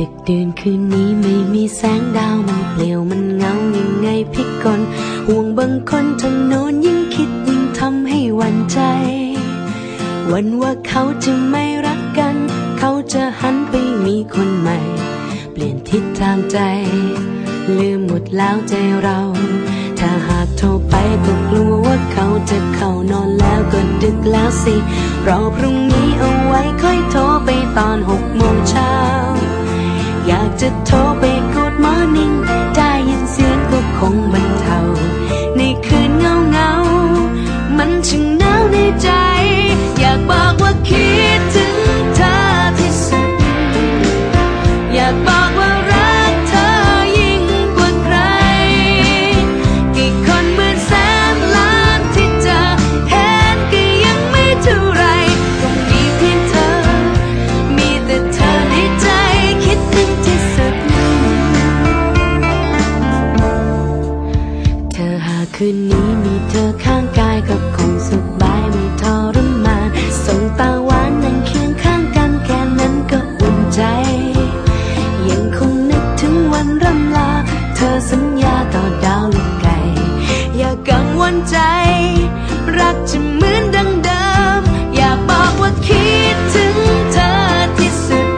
ดึกดื่นคืนนี้ไม่มีแสงดาวมันเปลี่ยวมันเงายังไงพิกลห่วงบางคนทางโน้นยิ่งคิดยิ่งทำให้หวั่นใจ วันว่าเขาจะไม่รักกัน เขาจะหันไปมีคนใหม่ เปลี่ยนทิศทางใจ ลืมหมดแล้วใจเรา ถ้าหากโทรไปก็กลัวว่าเขาจะเข้านอนแล้วก็ดึกแล้วสิ รอพรุ่งนี้เอาไว้ค่อยโทรไปตอนหกโมงเช้า จะโทรไป Good Morning วันรำลา เธอสัญญาต่อดาวลูกไก่อย่ากังวลใจ รักจะเหมือนดังเดิม อยากบอกว่าคิดถึงเธอที่สุด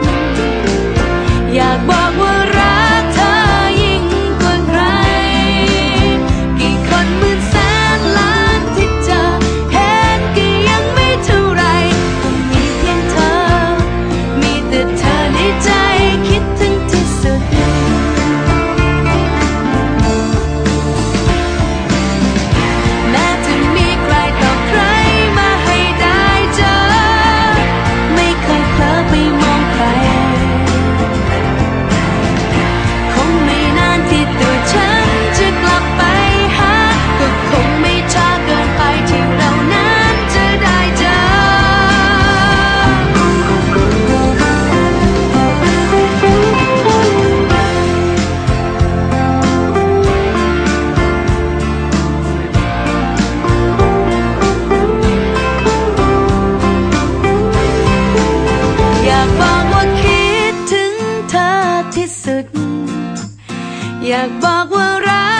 อยากบอกว่า สุด อยากบอกว่ารัก